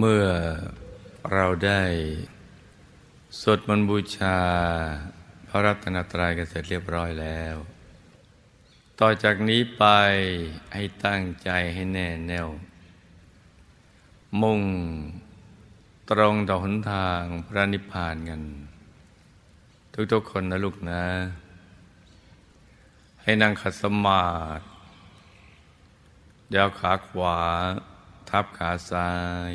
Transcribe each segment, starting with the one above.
เมื่อเราได้สวดมนต์บูชา พระรัตนตรัยกันเสร็จเรียบร้อยแล้ว ต่อจากนี้ไปให้ตั้งใจให้แน่แน่ว มุ่งตรงต่อหนทางพระนิพพานกัน ทุกๆคนนะลูกนะ ให้นั่งขัดสมาธิเดี๋ยวขาขวา ทับขาซ้าย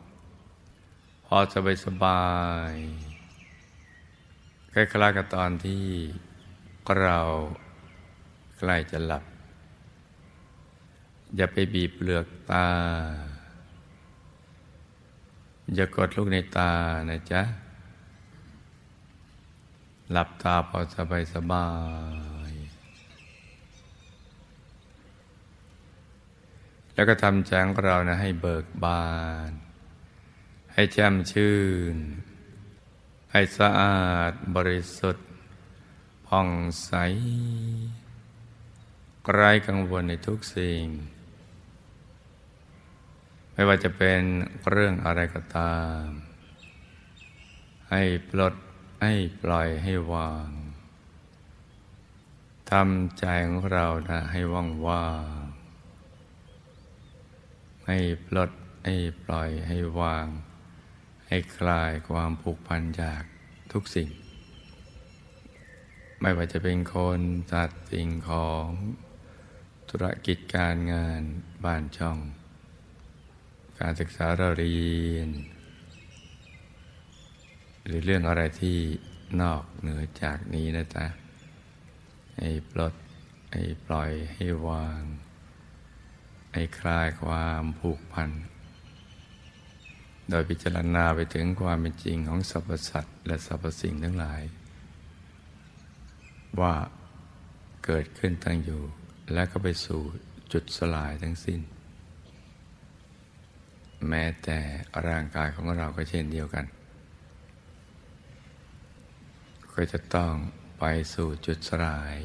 อสบายสบายคล้ายๆกับตอนที่เราใกล้จะหลับ อย่าไปบีบเปลือกตา อย่ากดลูกในตานะจ๊ะ หลับตาพอสบายสบายแล้วก็ทำใจงเรานะให้เบิกบาน ให้แจ่มชื่น ให้สะอาดบริสุทธิ์ผ่องใสไร้กังวลในทุกสิ่ง ไม่ว่าจะเป็นเรื่องอะไรก็ตาม ให้ปลดให้ปล่อยให้วางทำใจของเรานะให้ว่างว่างให้ปลดให้ปล่อยให้วาง ให้คลายความผูกพันจากทุกสิ่ง ไม่ว่าจะเป็นคนสัตว์สิ่งของธุรกิจการงานบ้านช่อง การศึกษาเราเรียน หรือเรื่องอะไรที่นอกเหนือจากนี้นะจ๊ะ ให้ปลด ให้ปล่อยให้วาง ให้คลายความผูกพัน โดยพิจารณาไปถึงความเป็นจริงของสรรพสัตว์และสรรพสิ่งทั้งหลาย ว่าเกิดขึ้นตั้งอยู่ และก็ไปสู่จุดสลายทั้งสิ้น แม้แต่ร่างกายของเราก็เช่นเดียวกัน ก็จะต้องไปสู่จุดสลาย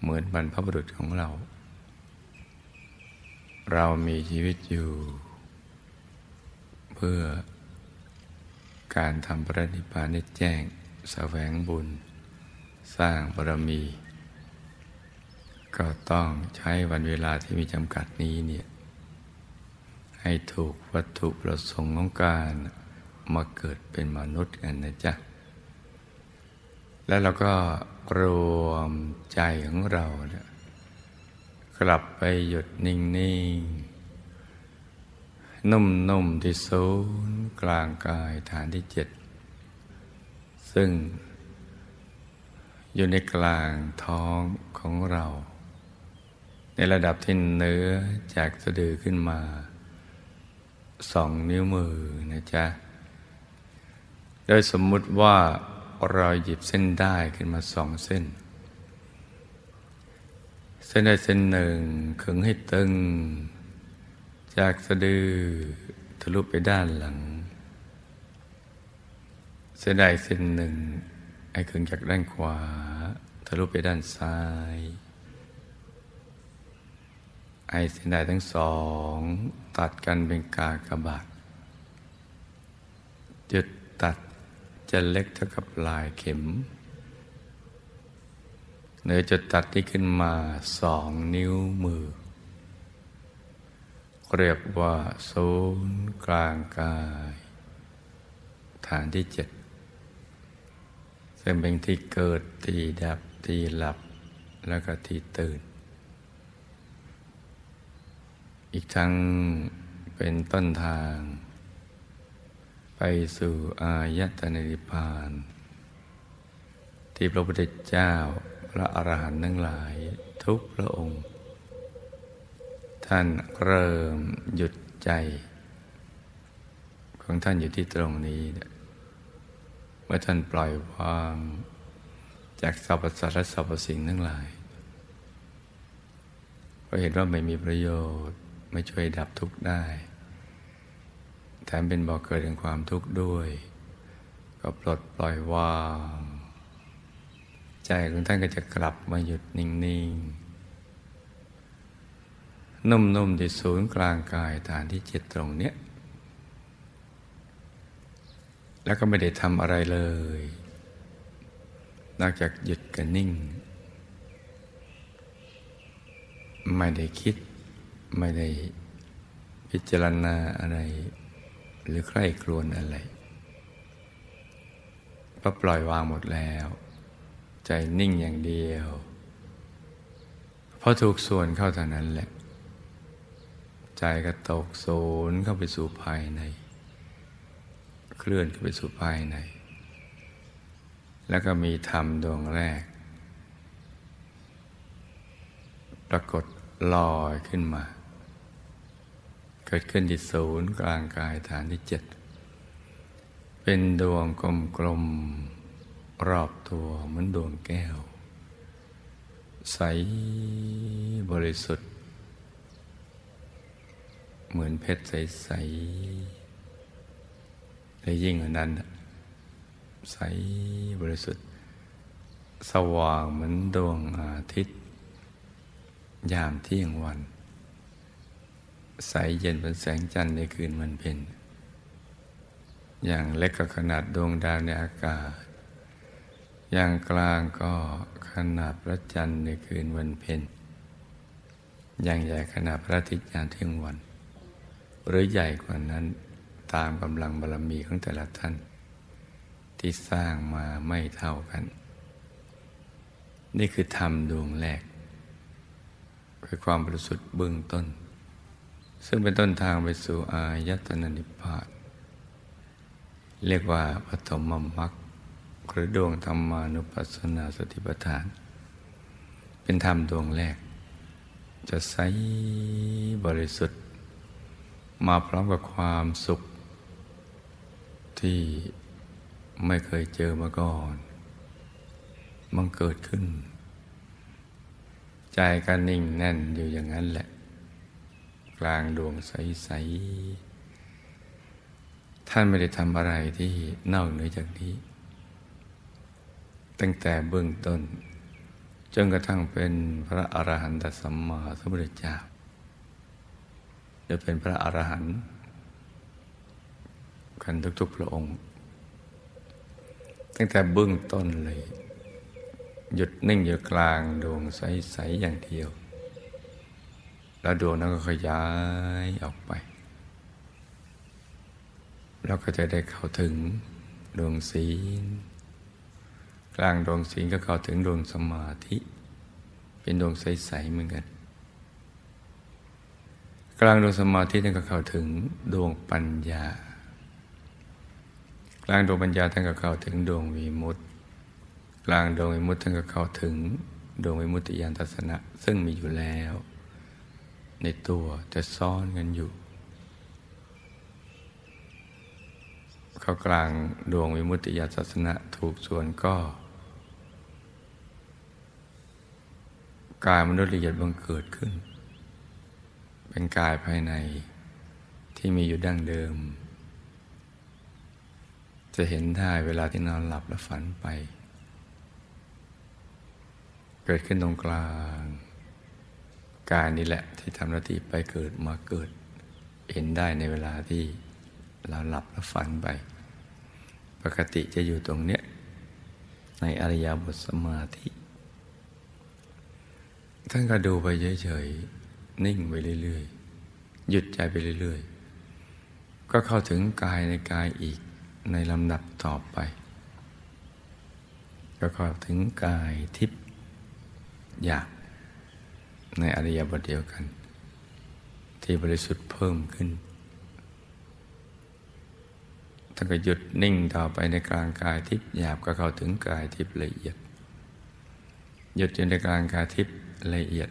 เหมือนบรรพบุรุษของเรา เรามีชีวิตอยู่ พื่อ การทำพระนิพพานให้แจ้งแสวงบุญ สร้างบารมี ก็ต้องใช้วันเวลาที่มีจำกัดนี้เนี่ยให้ถูกวัตถุประสงค์ของการมาเกิดเป็นมนุษย์กันนะจ๊ะ แล้วเราก็รวมใจของเราเนี่ยกลับไปหยุดนิ่ง ๆ นุ่มๆที่ศูนย์กลางกายฐานที่เจ็ดซึ่ง อยู่ในกลางท้องของเรา ในระดับที่เนื้อจากสะดือขึ้นมาสองนิ้วมือนะจ๊ะ โดยสมมุติว่าเราหยิบเส้นได้ขึ้นมาสองเส้น เส้นใดเส้นหนึ่งขึงให้ตึง จากสะดือทะลุไปด้านหลัง เส้นใดเส้นหนึ่งให้ขึงจากด้านขวา ทะลุไปด้านซ้าย ไอ้เส้นได้ทั้งสอง ตัดกันเป็นกากระบาทจุดตัดจะเล็กเท่ากับลายเข็มเนื้อจุดตัดที่ขึ้นมาสองนิ้วมือ เรียกว่าศูนย์กลางกาย ฐานที่เจ็ดซึ่งเป็นที่เกิดที่ดับที่หลับแล้วก็ที่ตื่น อีกทั้งเป็นต้นทาง ไปสู่อายตนะนิพพาน ที่พระพุทธเจ้าพระอรหันต์ทั้งหลายทุกพระองค์ ท่านเริ่มหยุดใจ ของท่านอยู่ที่ตรงนี้ เมื่อท่านปล่อยวาง จากสรรพสัตว์และสรรพสิ่งทั้งหลายเพราะเห็นว่าไม่มีประโยชน์ไม่ช่วยดับทุกข์ได้แถมเป็นบ่อกเกิดแห่งความทุกข์ด้วย ก็ปลดปล่อยวาง ใจของท่านก็จะกลับมาหยุดนิ่ง ๆ นุ่มๆที่ศูนย์กลางกายฐานที่เจ็ดตรงเนี้ย แล้วก็ไม่ได้ทำอะไรเลย นอกจากหยุดกันนิ่ง ไม่ได้คิด ไม่ได้พิจารณาอะไร หรือใคร่ครวญอะไรเพราะปล่อยวางหมดแล้ว ใจนิ่งอย่างเดียวพอถูกส่วนเข้าเท่านั้นแหละ ใจก็ตกโซนเข้าไปสู่ภายใน เคลื่อนเข้าไปสู่ภายใน แล้วก็มีธรรมดวงแรก ปรากฏลอยขึ้นมา เกิดขึ้นที่ศูนย์กลางกายฐานที่เจ็ด เป็นดวงกลมๆรอบตัวเหมือนดวงแก้ว ใสบริสุทธิ เหมือนเพชรใสๆและยิ่งกว่านั้น ใสบริสุทธิ์ สว่างเหมือนดวงอาทิตย์ ยามเที่ยงวัน ใสเย็นเป็นแสงจันทร์ในคืนวันเพ็ญอย่างเล็กก็ขนาดดวงดาวในอากาศ อย่างกลางก็ขนาดพระจันทร์ในคืนวันเพ็ญอย่างใหญ่ขนาดพระอาทิตย์ยามเที่ยงวัน หรือใหญ่กว่านั้นตามกำลังบารมีของแต่ละท่าน ที่สร้างมาไม่เท่ากัน นี่คือธรรมดวงแรก คือความบริสุทธิ์เบื้องต้น ซึ่งเป็นต้นทางไปสู่อายตนะนิพพานเรียกว่าปฐมมรรคหรือดวงธรรมานุปัสสนาสติปัฏฐาน เป็นธรรมดวงแรก จะใสบริสุทธิ์ มาพร้อมกับความสุข ที่ไม่เคยเจอมาก่อน มันเกิดขึ้น ใจก็นิ่งแน่นอยู่อย่างนั้นแหละ กลางดวงใส ๆ ท่านไม่ได้ทำอะไรที่นอกเหนือจากนี้ ตั้งแต่เบื้องต้นจนกระทั่งเป็นพระอรหันตสัมมาสัมพุทธเจ้า จะเป็นพระอรหันต์กันทุกๆพระองค์ ตั้งแต่เบื้องต้นเลย หยุดนิ่งอยู่กลางดวงใส ๆ อย่างเดียว แล้วดวงนั้นก็ขยายออกไปแล้วก็จะได้เข้าถึงดวงศีลกลางดวงศีลก็เข้าถึงดวงสมาธิ เป็นดวงใส ๆ เหมือนกัน กลางดวงสมาธินั่นก็เข้าถึงดวงปัญญา กลางดวงปัญญาท่านก็เข้าถึงดวงวิมุตติ กลางดวงวิมุตติท่านก็เข้าถึงดวงวิมุตติยานทัศนะ ซึ่งมีอยู่แล้ว ในตัวแต่ซ่อนกันอยู่ เข้ากลางดวงวิมุตติยานทัศนะถูกส่วนก็กายมนุษย์ละเอียดบังเกิดขึ้น เป็นกายภายในที่มีอยู่ดั้งเดิม จะเห็นได้เวลาที่นอนหลับและฝันไป เกิดขึ้นตรงกลาง กายนี่แหละที่ทำหน้าที่ไปเกิดมาเกิด เห็นได้ในเวลาที่เราหลับและฝันไป ปกติจะอยู่ตรงเนี้ยในอริยบทสมาธิ ท่านก็ดูไปเฉยๆ นิ่งไปเรื่อยๆ หยุดใจไปเรื่อยๆ ก็เข้าถึงกายในกายอีกในลำดับต่อไป ก็เข้าถึงกายทิพย์อยากในอริยบทเดียวกัน ที่บริสุทธิ์เพิ่มขึ้นท่าก็หยุดนิ่งต่อไปในกลางกายทิพย์หยาบก็เข้าถึงกายทิพย์ละเอียด หยุดอยู่ในกลางกายทิพย์ละเอียด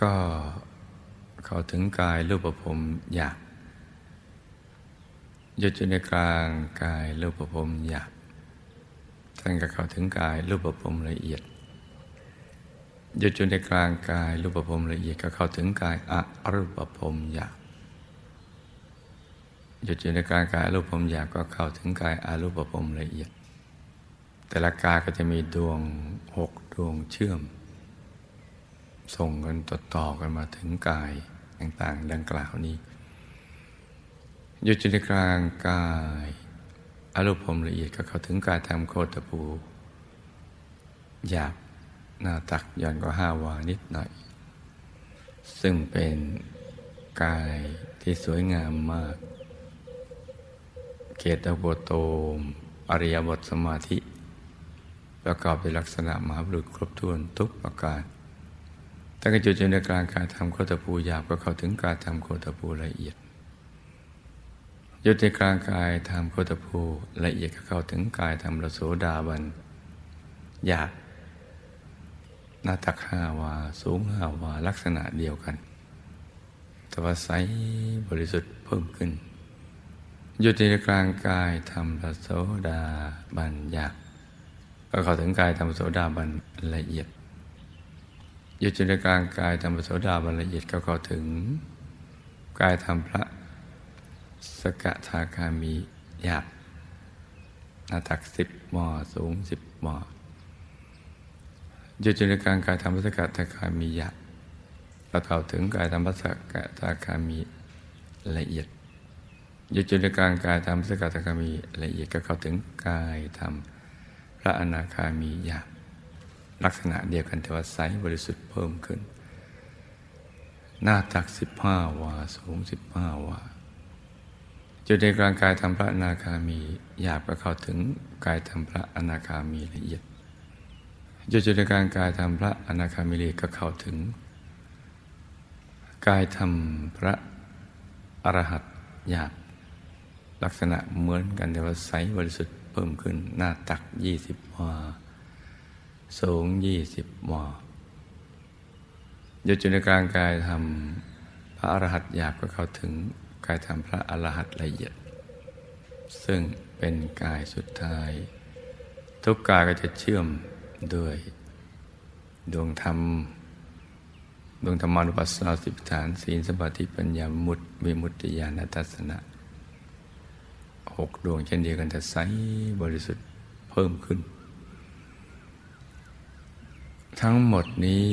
ก็เข้าถึงกายรูปภพหยาบหยุดอยู่ในกลางกายรูปภพหยาบท่านก็เข้าถึงกายรูปภพละเอียดหยุดอยู่ในกลางกายรูปภพละเอียดก็เข้าถึงกายอรูปภพหยาบหยุดอยู่ในกลางกายรูปภพหยาบก็เข้าถึงกายอารูปภพละเอียด แต่ละกายก็จะมีดวงหกดวงเชื่อม ส่งกันต่อๆกันมาถึงกายต่างๆ ดังกล่าวนี้หยุดอยู่ในกลางกายอารมณ์พรมละเอียดก็เข้าถึงกายทำโคตภูหยาบหน้าตักย่อนก็ห้าวานิดหน่อย ซึ่งเป็นกายที่สวยงามมาก เกตบโตม อริยบทสมาธิ ประกอบด้วยลักษณะมหาบุรุษครบถ้วนทุกประการ ตั้งแต่จุดยู่ในกลางการทำโคตภูหยาบก็เข้าถึงการทำโคตภูละเอียดยุดในกลางกายทำโคตภูละเอียดก็เข้าถึงกายทำระโสดาบันหยาบหน้าตักห้าวาสูงห้าวาลักษณะเดียวกันแต่ว่าใสบริสุทธิ์เพิ่มขึ้นหยุดในกลางกายทำระโสดาบันหยาบก็เข้าถึงกายทำโสดาบันละเอียด หยุดในกลางกายทำระโสดาบันละเอียดก็เข้าถึง กายทำพระสกทาคามีหยาบหน้าตักสิบหมอสูงสิบหมอหยุดในกลางกายทำพระสกทาคามีหยาบเราเข้าถึงกายทำพระสกทาคามีละเอียดหยุดในกลางกายทำพระสกทาคามีละเอียดก็เข้าถึงกายทำพระอนาคามีหยาบ ลักษณะเดียวกันแต่ว่าไซส์บริสุทธิ์เพิ่มขึ้น หน้าตักสิบห้าวาสูงสิบห้าวาจุดในกลางกายทำพระอนาคามีหยาบก็เข้าถึงกายทำพระอนาคามีละเอียดจุดจุดในกลางกายทำพระอนาคามีละเอียดก็เข้าถึง กายทำพระอรหัตหยาบลักษณะเหมือนกันแต่ว่าไซส์บริสุทธิ์เพิ่มขึ้นหน้าตักยี่สิบวา สูงยี่สิบวาหยุดจุดในกลางกายทำพระอรหัตหยาบก็เข้าถึงกายทำพระอรหัตละเอียด ซึ่งเป็นกายสุดท้าย ทุกกายก็จะเชื่อมด้วย ดวงธรรม ดวงธรรมานุปัสสนาสิบฐาน ศีลสมาธิปัญญามุตวิมุตติญาณทัศนะหกดวงเช่นเดียวกันแต่ใสบริสุทธิ์เพิ่มขึ้น ทั้งหมดนี้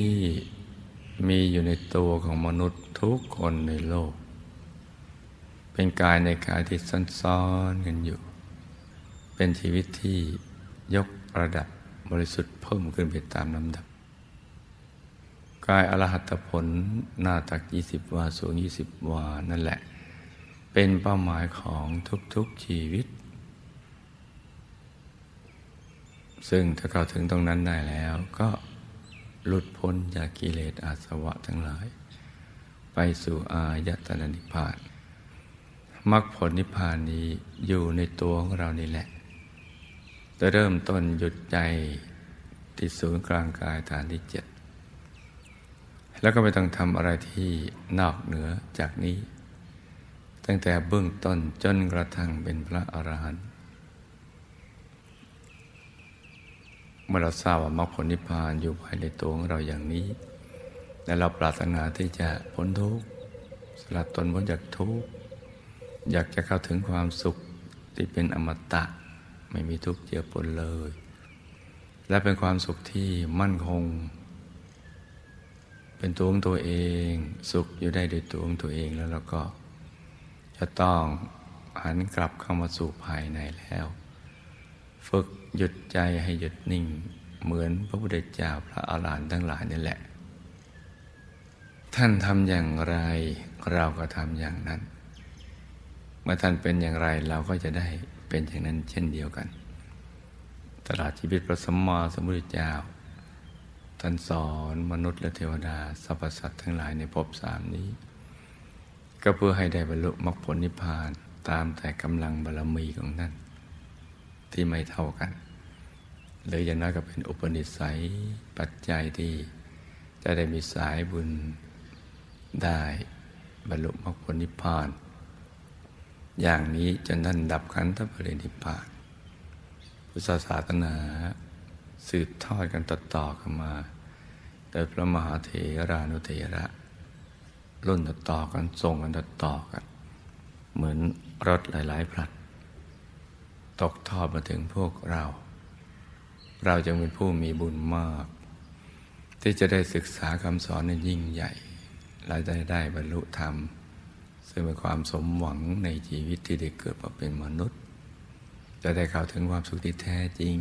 มีอยู่ในตัวของมนุษย์ทุกคนในโลก เป็นกายในกายที่ซ้อนๆกันอยู่ เป็นชีวิตที่ยกระดับบริสุทธิ์เพิ่มขึ้นไปตามลำดับ กายอรหัตผลหน้าตักยี่สิบวาสูงยี่สิบวา นั่นแหละ เป็นเป้าหมายของทุกๆชีวิต ซึ่งถ้าเข้าถึงตรงนั้นได้แล้วก็ หลุดพ้นจากกิเลสอาสวะทั้งหลาย ไปสู่อายตนะนิพพานมรรคผลนิพพานนี้อยู่ในตัวของเรานี่แหละจะเริ่มต้นหยุดใจที่ศูนย์กลางกายฐานที่เจ็ดแล้วก็ไม่ต้องทำอะไรที่นอกเหนือจากนี้ ตั้งแต่เบื้องต้นจนกระทั่งเป็นพระอรหันต์ มื่อเราทราบว่ามรรคผลนิพพานอยู่ภายในตัวของเราอย่างนี้ และเราปรารถนาที่จะพ้นทุกข์สลัดตนพ้นจากทุกข์อยากจะเข้าถึงความสุขที่เป็นอมตะ ไม่มีทุกข์เจือปนเลย และเป็นความสุขที่มั่นคง เป็นตัวของตัวเองสุขอยู่ได้โดยตัวของตัวเองแล้วเราก็ จะต้องหันกลับเข้ามาสู่ภายในแล้ว ฝึกหยุดใจให้หยุดนิ่ง เหมือนพระพุทธเจ้าพระอาหารหันต์ทั้งหลายนี่แหละ ท่านทำอย่างไรเราก็ทำอย่างนั้น เมื่อท่านเป็นอย่างไรเราก็จะได้เป็นอย่างนั้นเช่นเดียวกัน ตลอดชีวิตพระสัมมาสัมพุทธเจ้า ท่านสอนมนุษย์และเทวดาสรรพสัตว์ทั้งหลายในภพสามนี้ ก็เพื่อให้ได้บรรลุมรรคผลนิพพานตามแต่กำลังบารมีของท่าน ที่ไม่เท่ากัน หรืออย่างน้อยก็เป็นอุปนิสัยปัจจัยที่จะได้มีสายบุญได้บรรลุมรรคผลนิพพาน อย่างนี้จนท่านดับขันธปรินิพพาน พุทธศาสนาสืบทอดกันต่อๆกันมา โดยพระมหาเถรานุเถระรุ่นต่อๆกันส่งกันต่อๆกัน เหมือนรถหลายๆพลัด ตกทอดมาถึงพวกเรา เราจึงเป็นผู้มีบุญมาก ที่จะได้ศึกษาคำสอนในยิ่งใหญ่และได้ได้บรรลุธรรม ซึ่งเป็นความสมหวังในชีวิตที่ได้เกิดมาเป็นมนุษย์ จะได้เข้าถึงความสุขที่แท้จริง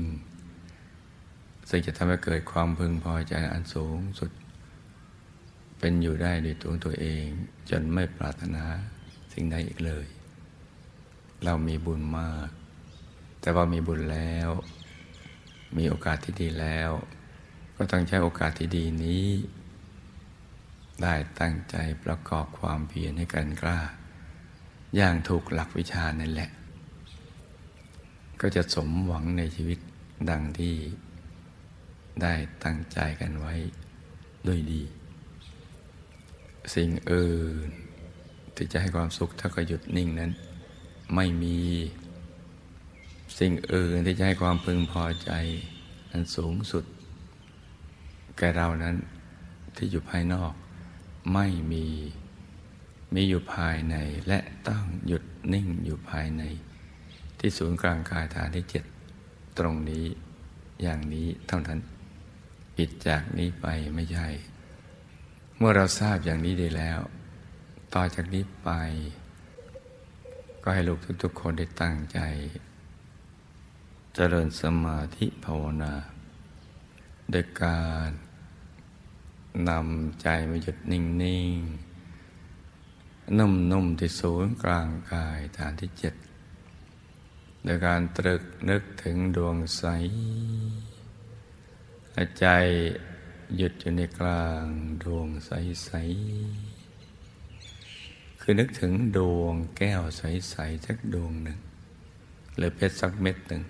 ซึ่งจะทำให้เกิดความพึงพอใจอันสูงสุด เป็นอยู่ได้ด้วยตัวตัวเอง จนไม่ปรารถนาสิ่งใดอีกเลย เรามีบุญมาก แต่ว่ามีบุญแล้ว มีโอกาสที่ดีแล้ว ก็ต้องใช้โอกาสที่ดีนี้ ได้ตั้งใจประกอบความเพียรให้กันกล้า อย่างถูกหลักวิชานั่นแหละ ก็จะสมหวังในชีวิตดังที่ได้ตั้งใจกันไว้ด้วยดี สิ่งอื่นที่จะให้ความสุขถ้าก็หยุดนิ่งนั้น ไม่มี สิ่งอื่นที่จะให้ความพึงพอใจนั้นสูงสุด แก่เรานั้นที่อยู่ภายนอกไม่มีมีอยู่ภายในและต้องหยุดนิ่งอยู่ภายใน ที่ศูนย์กลางกายฐานที่เจ็ดตรงนี้อย่างนี้เท่านั้น ปิดจากนี้ไปไม่ใช่ เมื่อเราทราบอย่างนี้ได้แล้ว ต่อจากนี้ไป ก็ให้ลูกทุกๆคนได้ตั้งใจ เจริญสมาธิภาวนาโดยการนำใจมาหยุดนิ่ง ๆ นุ่ม ๆ ที่ศูนย์กลางกายฐานที่เจ็ดโดยการตรึกนึกถึงดวงใส ใจหยุดอยู่ในกลางดวงใส ๆ คือนึกถึงดวงแก้วใส ๆ สักดวงหนึ่ง หรือเพชรสักเม็ดหนึ่ง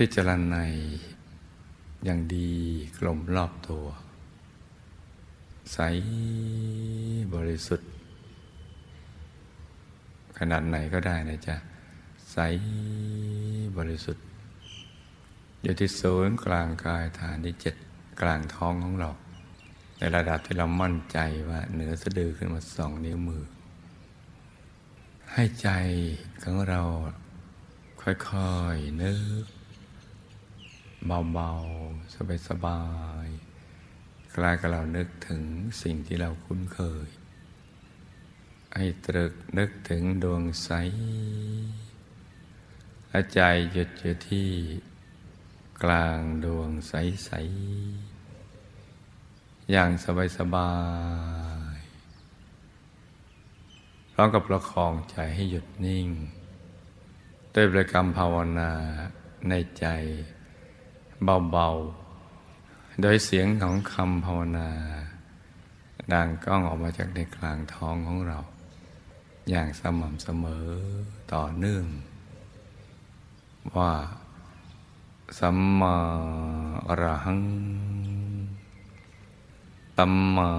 ที่จรันในอย่างดีกลมรอบตัว ใสบริสุทธิ์ ขนาดไหนก็ได้นะจ๊ะ ใสบริสุทธิ์ อยู่ที่ศูนย์กลางกายฐานที่เจ็ดกลางท้องของเรา ในระดับที่เรามั่นใจว่าเหนือสะดือขึ้นมาสองนิ้วมือ ให้ใจของเราค่อยๆนึก เบาๆ สบายๆ กลายกับเรานึกถึงสิ่งที่เราคุ้นเคย ให้ตรึกนึกถึงดวงใสและใจหยุดอยู่ที่กลางดวงใส ๆ อย่างสบายๆพร้อมกับประคองใจให้หยุดนิ่ง ด้วยบริกรรมภาวนาในใจ เบาๆ โดยเสียงของคำภาวนา ดังก้องออกมาจากในกลางท้องของเรา อย่างสม่ำเสมอต่อเนื่อง ว่าสัมมาอรหังสัมมา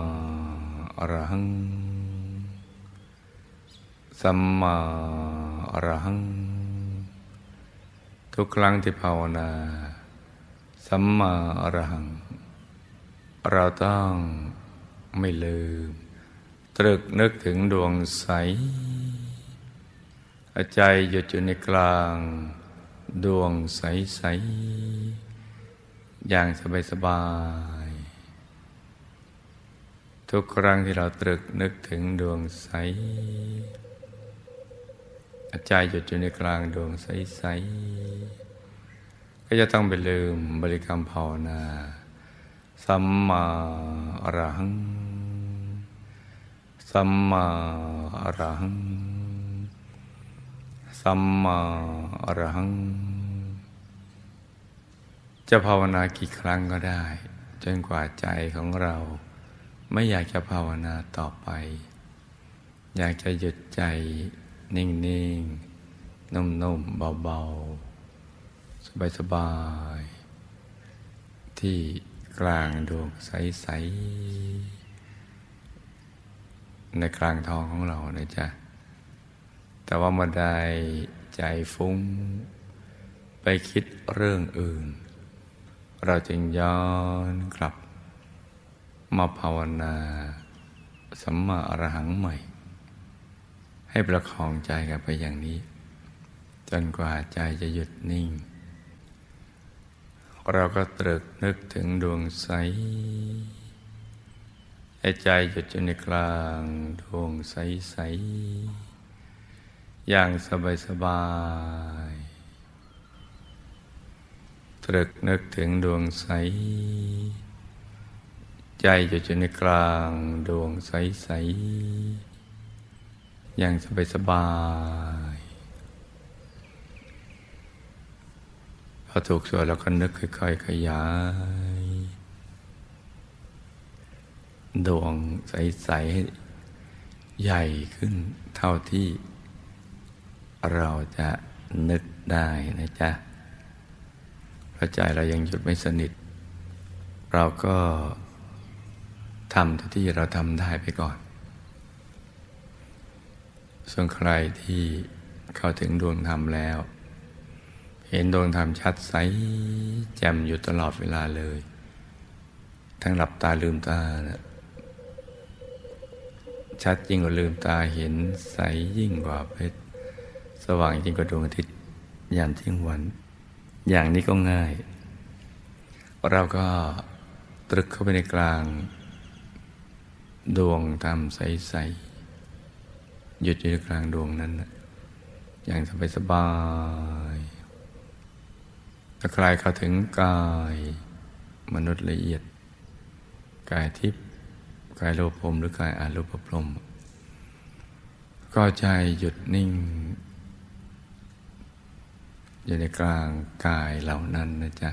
อรหัง สัมมาอรหัง ทุกครั้งที่ภาวนา สัมมาอรหัง เราต้องไม่ลืม ตรึกนึกถึงดวงใส ใจหยุดอยู่ในกลาง ดวงใสๆอย่างสบายๆทุกครั้งที่เราตรึกนึกถึงดวงใสใจหยุดอยู่ในกลางดวงใสๆ ก็จะต้องไปลืมบริกรรมภาวนา สัมมาอรหัง สัมมาอรหัง สัมมาอรหัง จะภาวนากี่ครั้งก็ได้ จนกว่าใจของเรา ไม่อยากจะภาวนาต่อไป อยากจะหยุดใจนิ่งๆ นุ่มๆ เบาๆ สบายๆ ที่กลางดวงใส ๆ ในกลางท้องของเรานะจ๊ะ แต่ว่ามื่อใดใจฟุ้ง ไปคิดเรื่องอื่น เราจึงย้อนกลับ มาภาวนาสัมมาอรหังใหม่ ให้ประคองใจกันไปอย่างนี้ จนกว่าใจจะหยุดนิ่ง เราก็ตรึกนึกถึงดวงใสให้ใจหยุดอยู่ในกลางดวงใสๆอย่างสบายสบาย ตรึกนึกถึงดวงใส ใจหยุดอยู่ในกลางดวงใสๆอย่างสบายสบาย พอถูกส่วนแล้วก็นึกค่อยๆขยาย ดวงใสๆให้ใหญ่ขึ้นเท่าที่เราจะนึกได้นะจ๊ะเพราะใจเรายังหยุดไม่สนิท เราก็ทำเท่าที่เราทำได้ไปก่อน ส่วนใครที่เข้าถึงดวงธรรมแล้ว เห็นดวงธรรมชัดใสแจ่มอยู่ตลอดเวลาเลย ทั้งหลับตาลืมตานะชัดยิ่งกว่าลืมตาเห็นใสยิ่งกว่าเพชรสว่างยิ่งกว่าดวงอาทิตย์ยามเที่ยงวัน อย่างนี้ก็ง่าย เราก็ตรึกเข้าไปในกลาง ดวงธรรมใสๆหยุดอยู่ในกลางดวงนั้นนะอย่างสบายสบายๆ ถ้าใครเข้าถึงกายมนุษย์ละเอียด กายทิพย์กายโลภพรหมหรือกายอารูปพรม ก็ใจหยุดนิ่ง อยู่ในกลางกายเหล่านั้นนะจ๊ะ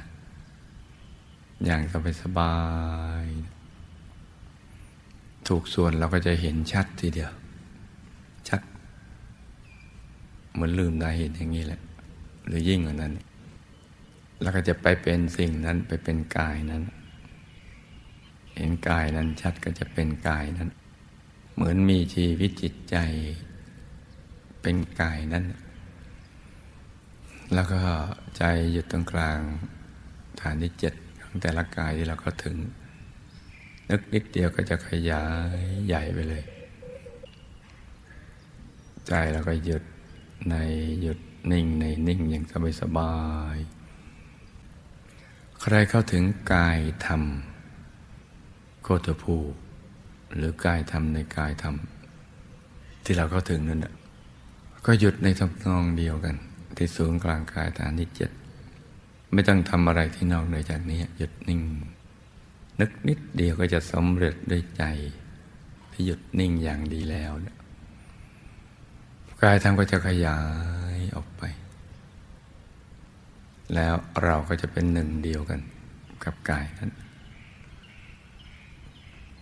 อย่างสบายสบาย ถูกส่วนเราก็จะเห็นชัดทีเดียว ชัด เหมือนลืมตาเห็นอย่างนี้แหละ หรือยิ่งกว่านั้น แล้วก็จะไปเป็นสิ่งนั้นไปเป็นกายนั้น เห็นกายนั้นชัดก็จะเป็นกายนั้น เหมือนมีชีวิตจิตใจเป็นกายนั้น แล้วก็ใจหยุดตรงกลางฐานที่เจ็ดของแต่ละกายที่เราก็ถึงนึกนิดเดียวก็จะขยายใหญ่ไปเลย ใจเราก็หยุดในหยุดนิ่งในนิ่งอย่างสบายสบายๆ ใครเข้าถึงกายธรรมโคตรภูหรือกายธรรมในกายธรรม ที่เราเข้าถึงนั่นก็หยุดในทำนองเดียวกัน ที่ศูนย์กลางกายฐานที่เจ็ดไม่ต้องทำอะไรที่นอกเหนือจากนี้หยุดนิ่ง นึกนิดเดียวก็จะสำเร็จด้วยใจ ที่หยุดนิ่งอย่างดีแล้ว กายธรรมก็จะขยายออกไป แล้วเราก็จะเป็นหนึ่งเดียวกันกับกายนั้น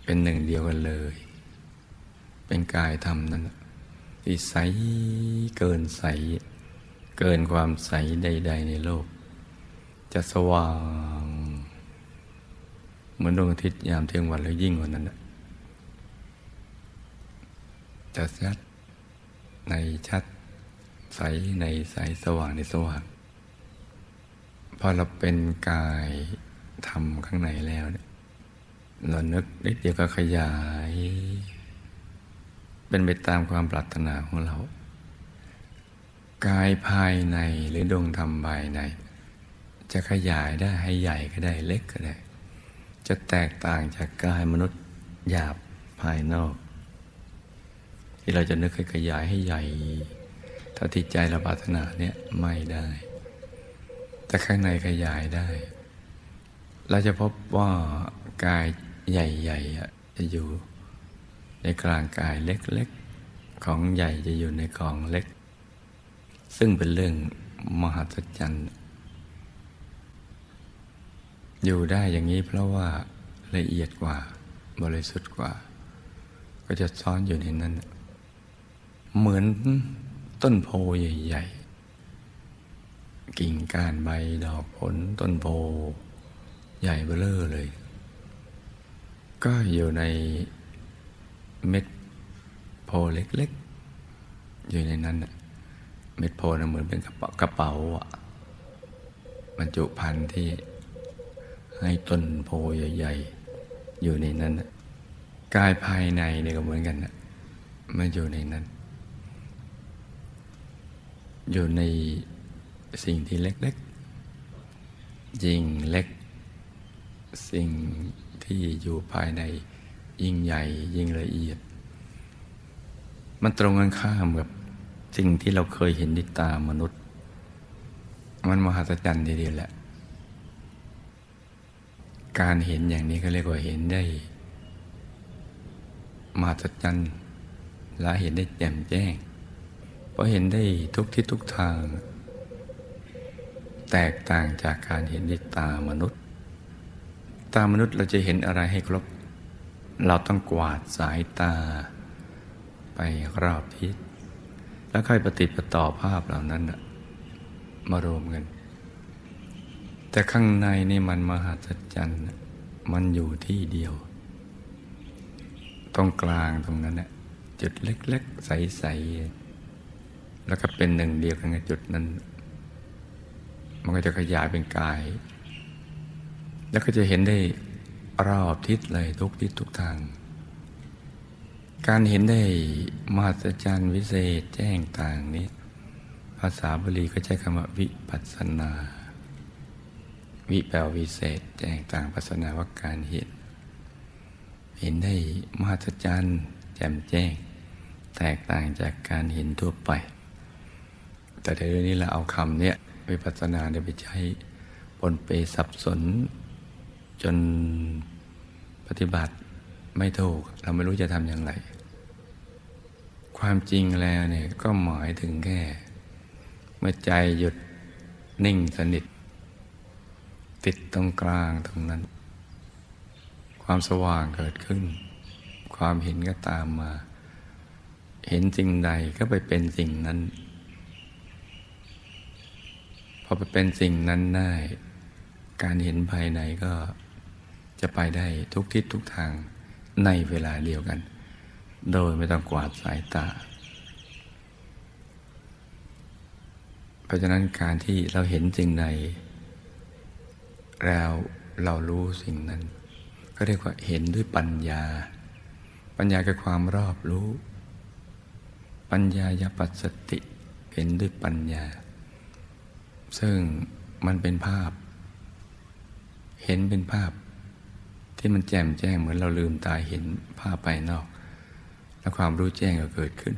เป็นหนึ่งเดียวกันเลย เป็นกายธรรมนั้นที่ใสเกินใส เกินความใสใด ๆ ในโลก จะสว่าง เหมือนดวงอาทิตย์ยามเที่ยงวันแล้วยิ่งกว่านั้นนะจะชัดในชัดใสในใสสว่างในสว่าง พอเราเป็นกายทำข้างในแล้วเนี่ยเรานึกนิดเดียวก็ขยาย เป็นไปตามความปรารถนาของเรา กายภายในหรือดวงธรรมภายใน จะขยายได้ให้ใหญ่ก็ได้เล็กก็ได้ จะแตกต่างจากกายมนุษย์หยาบภายนอก ที่เราจะนึกให้ขยายให้ใหญ่ถ้าที่ใจเราปรารถนาเนี่ยไม่ได้ แต่ข้างในขยายได้ เราจะพบว่ากายใหญ่ๆจะอยู่ในกลางกายเล็กๆ ของใหญ่จะอยู่ในกองเล็ก ซึ่งเป็นเรื่องมหัศจรรย์อยู่ได้อย่างนี้เพราะว่าละเอียดกว่าบริสุทธิ์กว่า ก็จะซ้อนอยู่ในนั้น เหมือนต้นโพใหญ่ ๆ กิ่งก้านใบดอกผลต้นโพใหญ่เบ้อเร่อเลย ก็อยู่ในเม็ดโพเล็กๆ อยู่ในนั้นเม็ดโพนะเหมือนเป็นกระเป๋ากระเป๋าอะบรรจุพันธุ์ที่ให้ต้นโพใหญ่ๆ อยู่ในนั้นน่ะกายภายในเนี่ยก็เหมือนกันนะมันอยู่ในนั้น อยู่ใน สิ่งที่เล็กๆ ยิ่งเล็ก สิ่งที่อยู่ภายในยิ่งใหญ่ยิ่งละเอียด มันตรงกันข้ามกับสิ่งที่เราเคยเห็นด้วยตามนุษย์ มันมหัศจรรย์ทีเดียวแหละ การเห็นอย่างนี้ก็เรียกว่าเห็นได้มหัศจรรย์และเห็นได้แจ่มแจ้ง เพราะเห็นได้ทุกทิศทุกทาง แตกต่างจากการเห็นด้วยตามนุษย์ ตามนุษย์เราจะเห็นอะไรให้ครบ เราต้องกวาดสายตา ไปรอบทิศ แล้วค่อยปฏิประต่อภาพเหล่านั้นมารวมกัน แต่ข้างในนี่มันมหัศจรรย์น่ะมันอยู่ที่เดียว ตรงกลางตรงนั้นน่ะจุดเล็ก ๆ ใส ๆ แล้วก็เป็นหนึ่งเดียวกันกับจุดนั้น มันก็จะขยายเป็นกาย แล้วก็จะเห็นได้รอบทิศเลยทุกทิศทุกทาง การเห็นได้มหัศจรรย์วิเศษแจ้งต่างนี้ ภาษาบาลีก็ใช้คำว่าวิปัสนา วิแปลวิเศษแจ้งต่างปัสนาว่าการเห็น เห็นได้มหัศจรรย์แจ่มแจ้ง แตกต่างจากการเห็นทั่วไป แต่ในเรื่องนี้เราเอาคำเนี้ย วิปัสสนาเนี่ยไปใช้ปนเปสับสน จนปฏิบัติไม่ถูก เราไม่รู้จะทำอย่างไร ความจริงแล้วเนี่ยก็หมายถึงแค่ เมื่อใจหยุดนิ่งสนิท ติดตรงกลางตรงนั้น ความสว่างเกิดขึ้น ความเห็นก็ตามมา เห็นสิ่งใดก็ไปเป็นสิ่งนั้น พอไปเป็นสิ่งนั้นได้ การเห็นภายในก็จะไปได้ทุกทิศทุกทางในเวลาเดียวกัน โดยไม่ต้องกวาดสายตา เพราะฉะนั้นการที่เราเห็นสิ่งใดแล้วเรารู้สิ่งนั้น ก็เรียกว่าเห็นด้วยปัญญา ปัญญาคือความรอบรู้ ปัญญายปัสสติเห็นด้วยปัญญา ซึ่งมันเป็นภาพ เห็นเป็นภาพ ที่มันแจ่มแจ้งเหมือนเราลืมตาเห็นภาพภายนอก แล้วความรู้แจ้งก็เกิดขึ้น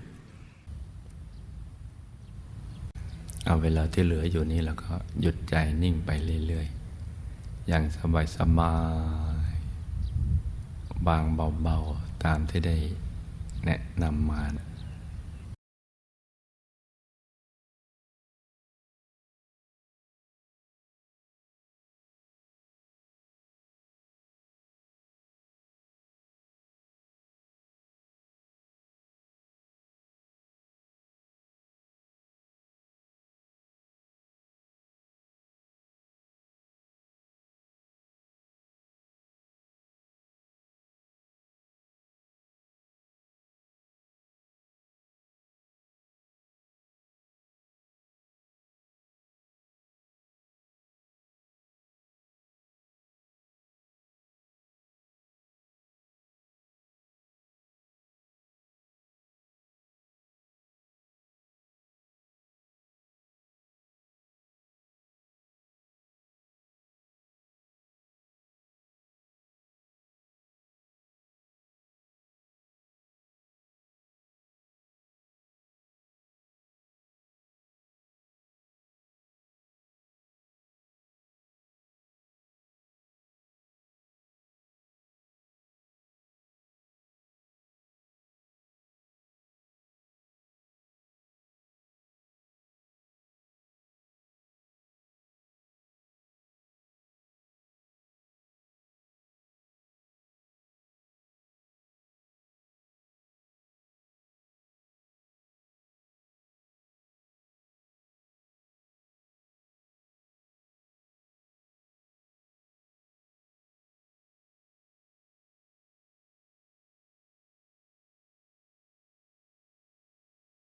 เอาเวลาที่เหลืออยู่นี้เราก็หยุดใจนิ่งไปเรื่อยๆ อย่างสบายสบายๆบางเบาๆ ตามที่ได้แนะนำมานะ